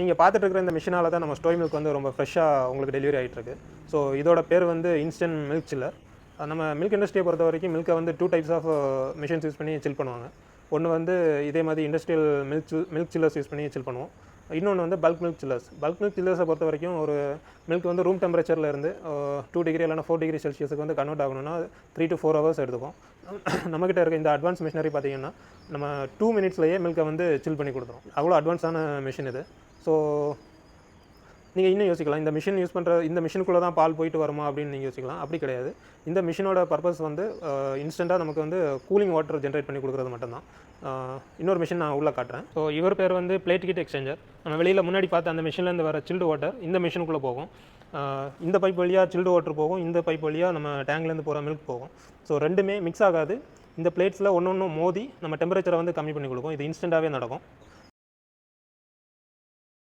நீங்கள் பார்த்துட்டு இருக்கிற இந்த மிஷினால தான் நம்ம ஸ்டோய் மில்க் வந்து ரொம்ப ஃப்ரெஷ்ஷாக உங்களுக்கு டெலிவரி ஆகிட்டுருக்கு ஸோ இதோட பேர் வந்து இன்ஸ்டன்ட் மில்க் சில்லர் நம்ம மில்க் இண்டஸ்ட்ரியை பொறுத்த வரைக்கும் மில்கை வந்து two types of machines use பண்ணி சில் பண்ணுவாங்க. ஒன்று வந்து இதே மாதிரி industrial milk milk chillers use பண்ணி சில் பண்ணுவோம். இன்னொன்று வந்து bulk milk chillers bulk milk சில்லர்ஸை பொறுத்த வரைக்கும் ஒரு மில்க் வந்து ரூம் டெம்பரேச்சரில் இருந்து டூ டிகிரி இல்லைனா ஃபோர் டிகிரி செல்சியஸுக்கு வந்து கன்வெர்ட் ஆகணும்னா த்ரீ டு ஃபோர் ஹவர்ஸ் எடுத்துக்கும். நம்மக்கிட்ட இருக்க இந்த அட்வான்ஸ் மிஷினரி பார்த்தீங்கன்னா நம்ம டூ மினிட்ஸ்லேயே மில்கை வந்து சில் பண்ணி கொடுத்துரும். அவ்வளோ அட்வான்ஸான மிஷின் இது. ஸோ நீங்கள் இன்னும் யோசிக்கலாம். இந்த மிஷின் யூஸ் பண்ணுற இந்த மிஷினுக்குள்ளே தான் பால் போயிட்டு வருமா அப்படின்னு நீங்கள் யோசிக்கலாம். அப்படி கிடையாது. இந்த மிஷினோட பர்பஸ் வந்து இன்ஸ்டண்ட்டாக நமக்கு வந்து கூலிங் வாட்டர் ஜென்ரேட் பண்ணி கொடுக்குறது மட்டும்தான். இன்னொரு மிஷின் நான் உள்ளே காட்டுறேன். ஸோ இவர் பேர் வந்து பிளேட் கிட் எக்ஸ்சேஞ்சர் நம்ம வெளியில் முன்னாடி பார்த்த அந்த மிஷின்லேருந்து வர சில்டு வாட்டர் இந்த மிஷினுக்குள்ளே போகும். இந்த பைப் வழியாக சில்டு வாட்டர் போகும். இந்த பைப் வழியாக நம்ம டேங்க்லேருந்து போகிற மில்க் போகும். ஸோ ரெண்டுமே மிக்ஸ் ஆகாது. இந்த பிளேட்ஸில் ஒன்று ஒன்று மோதி நம்ம டெம்பரேச்சரை வந்து கம்மி பண்ணி கொடுக்கும். இது இன்ஸ்டண்ட்டாகவே நடக்கும்.